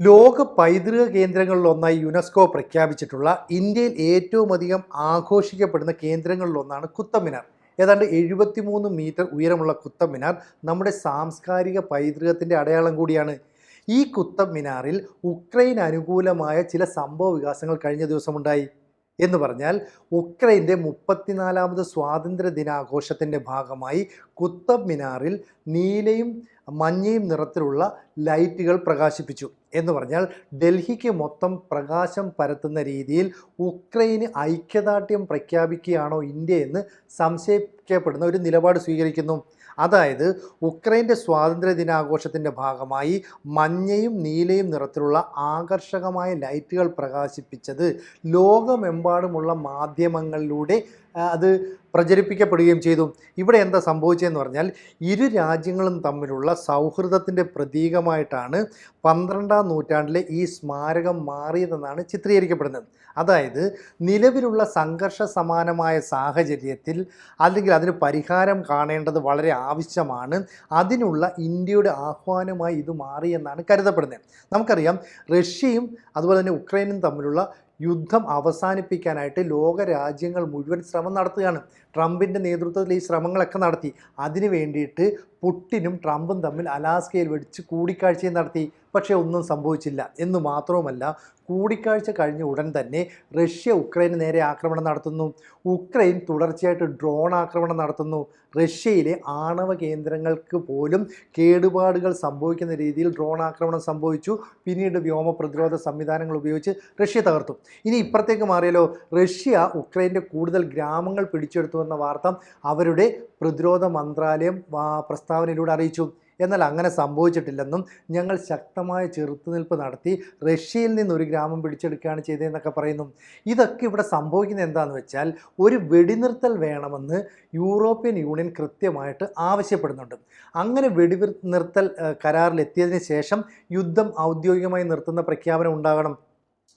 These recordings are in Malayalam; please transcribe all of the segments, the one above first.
ലോക പൈതൃക കേന്ദ്രങ്ങളിലൊന്നായി യുനെസ്കോ പ്രഖ്യാപിച്ചിട്ടുള്ള ഇന്ത്യയിൽ ഏറ്റവും അധികം ആഘോഷിക്കപ്പെടുന്ന കേന്ദ്രങ്ങളിലൊന്നാണ് കുത്തമിനാർ ഏതാണ്ട് എഴുപത്തിമൂന്ന് മീറ്റർ ഉയരമുള്ള കുത്തമിനാർ നമ്മുടെ സാംസ്കാരിക പൈതൃകത്തിന്റെ അടയാളം കൂടിയാണ്. ഈ കുത്തമിനാറിൽ ഉക്രൈൻ അനുകൂലമായ ചില സംഭവ വികാസങ്ങൾ കഴിഞ്ഞ ദിവസമുണ്ടായി. എന്ന് പറഞ്ഞാൽ ഉക്രൈന്റെ മുപ്പത്തിനാലാമത് സ്വാതന്ത്ര്യ ദിനാഘോഷത്തിന്റെ ഭാഗമായി കുത്തബ് മിനാറിൽ നീലയും മഞ്ഞയും നിറത്തിലുള്ള ലൈറ്റുകൾ പ്രകാശിപ്പിച്ചു. എന്ന് പറഞ്ഞാൽ ഡൽഹിക്ക് മൊത്തം പ്രകാശം പരത്തുന്ന രീതിയിൽ ഉക്രൈന് ഐക്യദാർഢ്യം പ്രഖ്യാപിക്കുകയാണോ ഇന്ത്യ എന്ന് സംശയിക്കപ്പെടുന്ന ഒരു നിലപാട് സ്വീകരിക്കുന്നു. അതായത് ഉക്രൈന്റെ സ്വാതന്ത്ര്യ ദിനാഘോഷത്തിന്റെ ഭാഗമായി മഞ്ഞയും നീലയും നിറത്തിലുള്ള ആകർഷകമായ ലൈറ്റുകൾ പ്രകാശിപ്പിച്ചത് ലോകമെമ്പാടുമുള്ള മാധ്യമങ്ങളിലൂടെ അത് പ്രചരിപ്പിക്കപ്പെടുകയും ചെയ്തു. ഇവിടെ എന്താ സംഭവിച്ചതെന്ന് പറഞ്ഞാൽ ഇരു രാജ്യങ്ങളും തമ്മിലുള്ള സൗഹൃദത്തിന്റെ പ്രതീകമായിട്ടാണ് പന്ത്രണ്ടാം നൂറ്റാണ്ടിലെ ഈ സ്മാരകം മാറിയതെന്നാണ് ചിത്രീകരിക്കപ്പെടുന്നത്. അതായത് നിലവിലുള്ള സംഘർഷ സമാനമായ സാഹചര്യത്തിൽ അല്ലെങ്കിൽ അതിന് പരിഹാരം കാണേണ്ടത് വളരെ ആവശ്യമാണ്. അതിനുള്ള ഇന്ത്യയുടെ ആഹ്വാനമായി ഇത് മാറിയെന്നാണ് കരുതപ്പെടുന്നത്. നമുക്കറിയാം റഷ്യയും അതുപോലെ തന്നെ ഉക്രൈനും തമ്മിലുള്ള യുദ്ധം അവസാനിപ്പിക്കാനായിട്ട് ലോക രാജ്യങ്ങൾ മുഴുവൻ ശ്രമം നടത്തുകയാണ്. ട്രംപിന്റെ നേതൃത്വത്തിൽ ഈ ശ്രമങ്ങളൊക്കെ നടത്തി. അതിനു വേണ്ടിയിട്ട് പുട്ടിനും ട്രംപും തമ്മിൽ അലാസ്കയിൽ വെടിച്ച് കൂടിക്കാഴ്ചയും നടത്തി. പക്ഷേ ഒന്നും സംഭവിച്ചില്ല. എന്ന് മാത്രവുമല്ല കൂടിക്കാഴ്ച കഴിഞ്ഞ ഉടൻ തന്നെ റഷ്യ ഉക്രൈന് നേരെ ആക്രമണം നടത്തുന്നു. ഉക്രൈൻ തുടർച്ചയായിട്ട് ഡ്രോൺ ആക്രമണം നടത്തുന്നു. റഷ്യയിലെ ആണവ കേന്ദ്രങ്ങൾക്ക് പോലും കേടുപാടുകൾ സംഭവിക്കുന്ന രീതിയിൽ ഡ്രോൺ ആക്രമണം സംഭവിച്ചു. പിന്നീട് വ്യോമ പ്രതിരോധ സംവിധാനങ്ങൾ ഉപയോഗിച്ച് റഷ്യ തകർത്തു. ഇനി ഇപ്പുറത്തേക്ക് മാറിയാലോ? റഷ്യ ഉക്രൈന്റെ കൂടുതൽ ഗ്രാമങ്ങൾ പിടിച്ചെടുത്തു എന്ന വാർത്ത അവരുടെ പ്രതിരോധ മന്ത്രാലയം പ്രസ്താവനയിലൂടെ അറിയിച്ചു. എന്നാൽ അങ്ങനെ സംഭവിച്ചിട്ടില്ലെന്നും ഞങ്ങൾ ശക്തമായ ചെറുത്തുനിൽപ്പ് നടത്തി റഷ്യയിൽ നിന്ന് ഒരു ഗ്രാമം പിടിച്ചെടുക്കുകയാണ് ചെയ്തതെന്നൊക്കെ പറയുന്നു. ഇതൊക്കെ ഇവിടെ സംഭവിക്കുന്നത് എന്താണെന്ന് വെച്ചാൽ ഒരു വെടിനിർത്തൽ വേണമെന്ന് യൂറോപ്യൻ യൂണിയൻ കൃത്യമായിട്ട് ആവശ്യപ്പെടുന്നുണ്ട്. അങ്ങനെ വെടിനിർത്തൽ കരാറിലെത്തിയതിന് ശേഷം യുദ്ധം ഔദ്യോഗികമായി നിർത്തുന്ന പ്രഖ്യാപനം ഉണ്ടാകണം.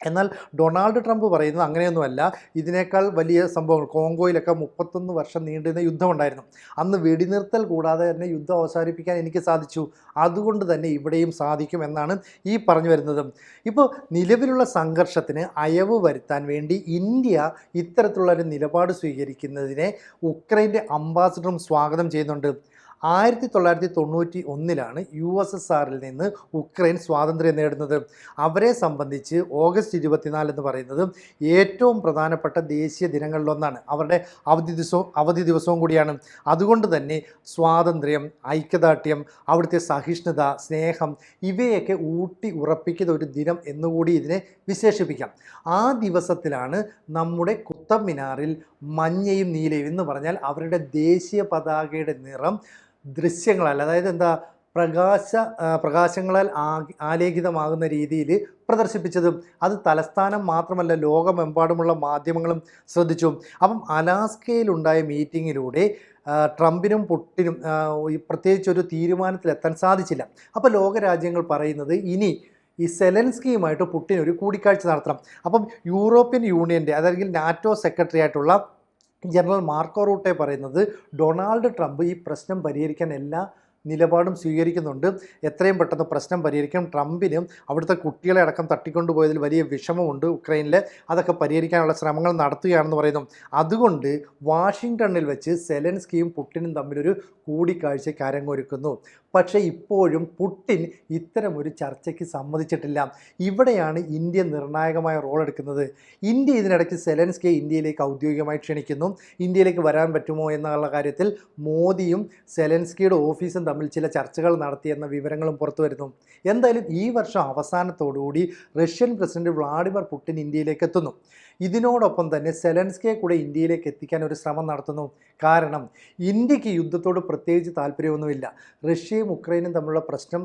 എന്നാൽ ഡൊണാൾഡ് ട്രംപ് പറയുന്നത് അങ്ങനെയൊന്നുമല്ല. ഇതിനേക്കാൾ വലിയ സംഭവങ്ങൾ കോങ്കോയിലൊക്കെ മുപ്പത്തൊന്ന് വർഷം നീണ്ടുന്ന യുദ്ധമുണ്ടായിരുന്നു. അന്ന് വെടിനിർത്തൽ കൂടാതെ തന്നെ യുദ്ധം അവസാനിപ്പിക്കാൻ എനിക്ക് സാധിച്ചു. അതുകൊണ്ട് തന്നെ ഇവിടെയും സാധിക്കും എന്നാണ് ഈ പറഞ്ഞു വരുന്നത്. ഇപ്പോൾ നിലവിലുള്ള സംഘർഷത്തിന് അയവ് വരുത്താൻ വേണ്ടി ഇന്ത്യ ഇത്തരത്തിലുള്ള ഒരു നിലപാട് സ്വീകരിക്കുന്നതിനെ ഉക്രൈന്റെ അംബാസിഡറും സ്വാഗതം ചെയ്യുന്നുണ്ട്. ആയിരത്തി തൊള്ളായിരത്തി തൊണ്ണൂറ്റി ഒന്നിലാണ് യു എസ് എസ് ആറിൽ നിന്ന് ഉക്രൈൻ സ്വാതന്ത്ര്യം നേടുന്നത്. അവരെ സംബന്ധിച്ച് ഓഗസ്റ്റ് ഇരുപത്തിനാല് എന്ന് പറയുന്നത് ഏറ്റവും പ്രധാനപ്പെട്ട ദേശീയ ദിനങ്ങളിലൊന്നാണ് അവരുടെ അവധി ദിവസവും അവധി ദിവസവും കൂടിയാണ്. അതുകൊണ്ട് തന്നെ സ്വാതന്ത്ര്യം ഐക്യദാർഢ്യം അവിടുത്തെ സഹിഷ്ണുത സ്നേഹം ഇവയൊക്കെ ഊട്ടി ഉറപ്പിക്കുന്ന ഒരു ദിനം എന്നുകൂടി ഇതിനെ വിശേഷിപ്പിക്കാം. ആ ദിവസത്തിലാണ് നമ്മുടെ കുത്തബ് മിനാറിൽ മഞ്ഞയും നീലയും എന്ന് പറഞ്ഞാൽ അവരുടെ ദേശീയ പതാകയുടെ നിറം ദൃശ്യങ്ങളല്ല. അതായത് എന്താ പ്രകാശ പ്രകാശങ്ങളാൽ ആലേഖിതമാകുന്ന രീതിയിൽ പ്രദർശിപ്പിച്ചതും അത് തലസ്ഥാനം മാത്രമല്ല ലോകമെമ്പാടുമുള്ള മാധ്യമങ്ങളും ശ്രദ്ധിച്ചു. അപ്പം അലാസ്കയിലുണ്ടായ മീറ്റിങ്ങിലൂടെ ട്രംപിനും പുട്ടിനും പ്രത്യേകിച്ച് ഒരു തീരുമാനത്തിലെത്താൻ സാധിച്ചില്ല. അപ്പോൾ ലോകരാജ്യങ്ങൾ പറയുന്നത് ഇനി ഈ സെലൻസ്കിയുമായിട്ട് പുട്ടിൻ ഒരു കൂടിക്കാഴ്ച നടത്തണം. അപ്പം യൂറോപ്യൻ യൂണിയന്റെ അതല്ലെങ്കിൽ നാറ്റോ സെക്രട്ടറി ആയിട്ടുള്ള ജനറൽ മാർക്കോ റൂട്ടെ പറയുന്നത് ഡൊണാൾഡ് ട്രംപ് ഈ പ്രശ്നം പരിഹരിക്കാൻ എല്ലാ നിലപാടും സ്വീകരിക്കുന്നുണ്ട്. എത്രയും പെട്ടെന്ന് പ്രശ്നം പരിഹരിക്കാൻ ട്രംപിനും അവിടുത്തെ കുട്ടികളെ അടക്കം തട്ടിക്കൊണ്ടുപോയതിൽ വലിയ വിഷമമുണ്ട് ഉക്രൈനിൽ അതൊക്കെ പരിഹരിക്കാനുള്ള ശ്രമങ്ങൾ നടത്തുകയാണെന്ന് പറയുന്നു. അതുകൊണ്ട് വാഷിങ്ടണിൽ വെച്ച് സെലൻസ്കിയും പുട്ടിനും തമ്മിലൊരു കൂടിക്കാഴ്ചയ്ക്ക് അരങ്ങൊരുക്കുന്നു. പക്ഷേ ഇപ്പോഴും പുട്ടിൻ ഇത്തരമൊരു ചർച്ചയ്ക്ക് സമ്മതിച്ചിട്ടില്ല. ഇവിടെയാണ് ഇന്ത്യ നിർണായകമായ റോൾ എടുക്കുന്നത്. ഇന്ത്യ ഇതിനിടയ്ക്ക് സെലൻസ്കിയെ ഇന്ത്യയിലേക്ക് ഔദ്യോഗികമായി ക്ഷണിക്കുന്നു. ഇന്ത്യയിലേക്ക് വരാൻ പറ്റുമോ എന്നുള്ള കാര്യത്തിൽ മോദിയും സെലൻസ്കിയുടെ ഓഫീസും തമ്മിൽ ചില ചർച്ചകൾ നടത്തിയെന്ന വിവരങ്ങളും പുറത്തു വരുന്നു. എന്തായാലും ഈ വർഷം അവസാനത്തോടുകൂടി റഷ്യൻ പ്രസിഡന്റ് വ്ളാഡിമിർ പുടിൻ ഇന്ത്യയിലേക്ക് എത്തുന്നു. ഇതിനോടൊപ്പം തന്നെ സെലൻസ്കെ കൂടെ ഇന്ത്യയിലേക്ക് എത്തിക്കാൻ ഒരു ശ്രമം നടത്തുന്നു. കാരണം ഇന്ത്യയ്ക്ക് യുദ്ധത്തോട് പ്രത്യേകിച്ച് താല്പര്യമൊന്നുമില്ല. റഷ്യയും ഉക്രൈനും തമ്മിലുള്ള പ്രശ്നം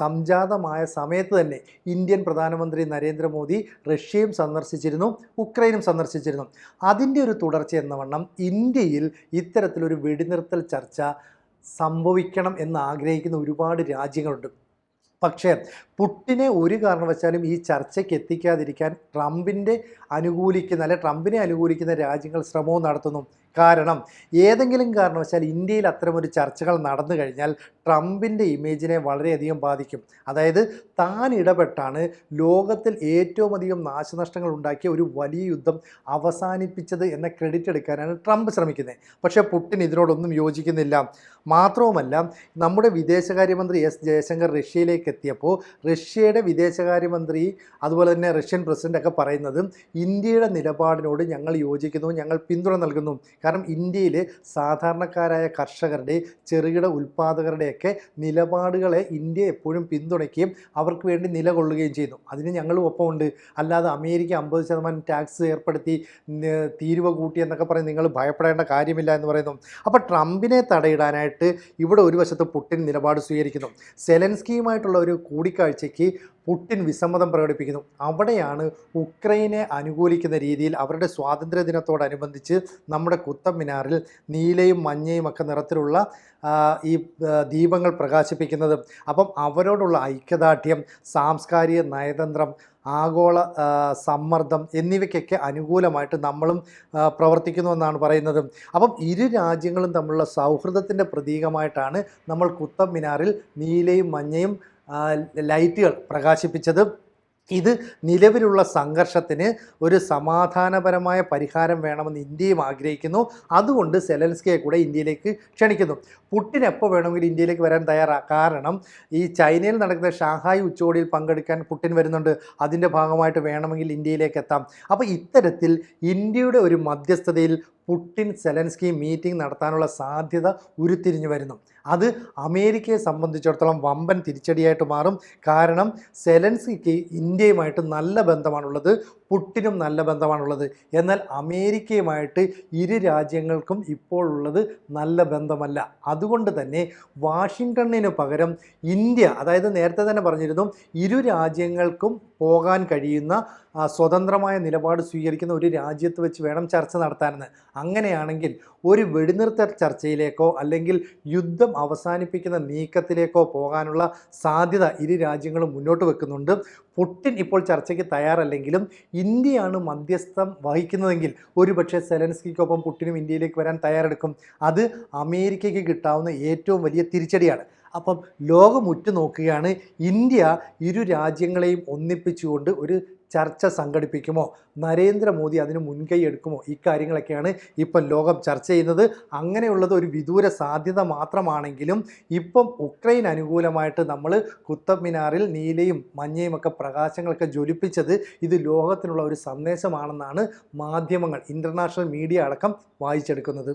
സംജാതമായ സമയത്ത് തന്നെ ഇന്ത്യൻ പ്രധാനമന്ത്രി നരേന്ദ്രമോദി റഷ്യയും സന്ദർശിച്ചിരുന്നു ഉക്രൈനും സന്ദർശിച്ചിരുന്നു. അതിന്റെ ഒരു തുടർച്ച എന്ന വണ്ണം ഇന്ത്യയിൽ ഇത്തരത്തിലൊരു വെടിനിർത്തൽ ചർച്ച സംഭവിക്കണം എന്ന് ആഗ്രഹിക്കുന്ന ഒരുപാട് രാജ്യങ്ങളുണ്ട്. പക്ഷേ പുട്ടിനെ ഒരു കാരണവശാലും ഈ ചർച്ചയ്ക്ക് എത്തിക്കാതിരിക്കാൻ ട്രംപിന്റെ അനുകൂലിക്കുന്ന അല്ലെ ട്രംപിനെ അനുകൂലിക്കുന്ന രാജ്യങ്ങൾ ശ്രമവും നടത്തുന്നു. കാരണം ഏതെങ്കിലും കാരണവശാൽ ഇന്ത്യയിൽ അത്തരമൊരു ചർച്ചകൾ നടന്നു കഴിഞ്ഞാൽ ട്രംപിന്റെ ഇമേജിനെ വളരെയധികം ബാധിക്കും. അതായത് താൻ ഇടപെട്ടാണ് ലോകത്തിൽ ഏറ്റവും അധികം നാശനഷ്ടങ്ങൾ ഉണ്ടാക്കിയ ഒരു വലിയ യുദ്ധം അവസാനിപ്പിച്ചത് എന്ന ക്രെഡിറ്റ് എടുക്കാനാണ് ട്രംപ് ശ്രമിക്കുന്നത്. പക്ഷേ പുടിൻ ഇതിനോടൊന്നും യോജിക്കുന്നില്ല. മാത്രവുമല്ല നമ്മുടെ വിദേശകാര്യമന്ത്രി എസ് ജയശങ്കർ റഷ്യയിലേക്ക് എത്തിയപ്പോൾ റഷ്യയുടെ വിദേശകാര്യമന്ത്രി അതുപോലെ തന്നെ റഷ്യൻ പ്രസിഡന്റ് ഒക്കെ പറയുന്നത് ഇന്ത്യയുടെ നിലപാടിനോട് ഞങ്ങൾ യോജിക്കുന്നു ഞങ്ങൾ പിന്തുണ നൽകുന്നു. കാരണം ഇന്ത്യയിൽ സാധാരണക്കാരായ കർഷകരുടെ ചെറുകിട ഉൽപ്പാദകരുടെയൊക്കെ നിലപാടുകളെ ഇന്ത്യ എപ്പോഴും പിന്തുണയ്ക്കുകയും അവർക്ക് വേണ്ടി നിലകൊള്ളുകയും ചെയ്യുന്നു. അതിന് ഞങ്ങളും ഒപ്പമുണ്ട്. അല്ലാതെ അമേരിക്ക അമ്പത് ശതമാനം ടാക്സ് ഏർപ്പെടുത്തി തീരുവ കൂട്ടി എന്നൊക്കെ പറഞ്ഞ് നിങ്ങൾ ഭയപ്പെടേണ്ട കാര്യമില്ല എന്ന് പറയുന്നു. അപ്പോൾ ട്രംപിനെ തടയിടാനായിട്ട് ഇവിടെ ഒരു വശത്ത് പുട്ടിൻ നിലപാട് സ്വീകരിക്കുന്നു. സെലൻസ്കിയുമായിട്ടുള്ള ഒരു കൂടിക്കാഴ്ചയ്ക്ക് പുട്ടിൻ വിസമ്മതം പ്രകടിപ്പിക്കുന്നു. അവിടെയാണ് ഉക്രൈനെ അനുകൂലിക്കുന്ന രീതിയിൽ അവരുടെ സ്വാതന്ത്ര്യ ദിനത്തോടനുബന്ധിച്ച് നമ്മുടെ കുത്തം മിനാറിൽ നീലയും മഞ്ഞയും ഒക്കെ നിറത്തിലുള്ള ഈ ദീപങ്ങൾ പ്രകാശിപ്പിക്കുന്നത്. അപ്പം അവരോടുള്ള ഐക്യദാർഢ്യം സാംസ്കാരിക നയതന്ത്രം ആഗോള സമ്മർദ്ദം എന്നിവയ്ക്കൊക്കെ അനുകൂലമായിട്ട് നമ്മളും പ്രവർത്തിക്കുന്നു എന്നാണ് പറയുന്നത്. അപ്പം ഇരു രാജ്യങ്ങളും തമ്മിലുള്ള സൗഹൃദത്തിന്റെ പ്രതീകമായിട്ടാണ് നമ്മൾ കുത്തം മിനാറിൽ നീലയും മഞ്ഞയും ലൈറ്റുകൾ പ്രകാശിപ്പിച്ചത് ഇത് നിലവിലുള്ള സംഘർഷത്തിന് ഒരു സമാധാനപരമായ പരിഹാരം വേണമെന്ന് ഇന്ത്യയും ആഗ്രഹിക്കുന്നു. അതുകൊണ്ട് സെലൻസ്കയെ കൂടെ ഇന്ത്യയിലേക്ക് ക്ഷണിക്കുന്നു. പുട്ടിൻ എപ്പോൾ വേണമെങ്കിലും ഇന്ത്യയിലേക്ക് വരാൻ തയ്യാറാണ് കാരണം ഈ ചൈനയിൽ നടക്കുന്ന ഷാങ്ഹായ് ഉച്ചകോടിയിൽ പങ്കെടുക്കാൻ പുട്ടിൻ വരുന്നുണ്ട്. അതിന്റെ ഭാഗമായിട്ട് വേണമെങ്കിൽ ഇന്ത്യയിലേക്ക് എത്താം. അപ്പോൾ ഇത്തരത്തിൽ ഇന്ത്യയുടെ ഒരു മധ്യസ്ഥതയിൽ പുട്ടിൻ സെലൻസ്കി മീറ്റിംഗ് നടത്താനുള്ള സാധ്യത ഉരുത്തിരിഞ്ഞു വരുന്നു. അത് അമേരിക്കയെ സംബന്ധിച്ചിടത്തോളം വമ്പൻ തിരിച്ചടിയായിട്ട് മാറും. കാരണം സെലൻസ്കിക്ക് ഇന്ത്യയുമായിട്ട് നല്ല ബന്ധമാണുള്ളത് പുട്ടിനും നല്ല ബന്ധമാണുള്ളത്. എന്നാൽ അമേരിക്കയുമായിട്ട് ഇരു രാജ്യങ്ങൾക്കും ഇപ്പോൾ ഉള്ളത് നല്ല ബന്ധമല്ല. അതുകൊണ്ട് തന്നെ വാഷിങ്ടണിന് പകരം ഇന്ത്യ അതായത് നേരത്തെ തന്നെ പറഞ്ഞിരുന്നു ഇരു രാജ്യങ്ങൾക്കും പോകാൻ കഴിയുന്ന സ്വതന്ത്രമായ നിലപാട് സ്വീകരിക്കുന്ന ഒരു രാജ്യത്ത് വെച്ച് വേണം ചർച്ച നടത്താനെന്ന്. അങ്ങനെയാണെങ്കിൽ ഒരു വെടിനിർത്തൽ ചർച്ചയിലേക്കോ അല്ലെങ്കിൽ യുദ്ധം അവസാനിപ്പിക്കുന്ന നീക്കത്തിലേക്കോ പോകാനുള്ള സാധ്യത ഇരു രാജ്യങ്ങളും മുന്നോട്ട് വെക്കുന്നുണ്ട്. പുട്ടിൻ ഇപ്പോൾ ചർച്ചയ്ക്ക് തയ്യാറല്ലെങ്കിലും ഇന്ത്യയാണ് മധ്യസ്ഥം വഹിക്കുന്നതെങ്കിൽ ഒരുപക്ഷെ സെലൻസ്കിക്കൊപ്പം പുട്ടിനും ഇന്ത്യയിലേക്ക് വരാൻ തയ്യാറെടുക്കും. അത് അമേരിക്കയ്ക്ക് കിട്ടാവുന്ന ഏറ്റവും വലിയ തിരിച്ചടിയാണ്. അപ്പം ലോകം ഉറ്റുനോക്കുകയാണ്. ഇന്ത്യ ഇരു രാജ്യങ്ങളെയും ഒന്നിപ്പിച്ചുകൊണ്ട് ഒരു ചർച്ച സംഘടിപ്പിക്കുമോ? നരേന്ദ്രമോദി അതിന് മുൻകൈ എടുക്കുമോ? ഇക്കാര്യങ്ങളൊക്കെയാണ് ഇപ്പം ലോകം ചർച്ച ചെയ്യുന്നത്. അങ്ങനെയുള്ളത് ഒരു വിദൂര സാധ്യത മാത്രമാണെങ്കിലും ഇപ്പം ഉക്രൈൻ അനുകൂലമായിട്ട് നമ്മൾ കുത്തബ് മിനാറിൽ നീലയും മഞ്ഞയും ഒക്കെ പ്രകാശങ്ങളൊക്കെ ജ്വലിപ്പിച്ചത് ഇത് ലോകത്തിനുള്ള ഒരു സന്ദേശമാണെന്നാണ് മാധ്യമങ്ങൾ ഇന്റർനാഷണൽ മീഡിയ അടക്കം വായിച്ചെടുക്കുന്നത്.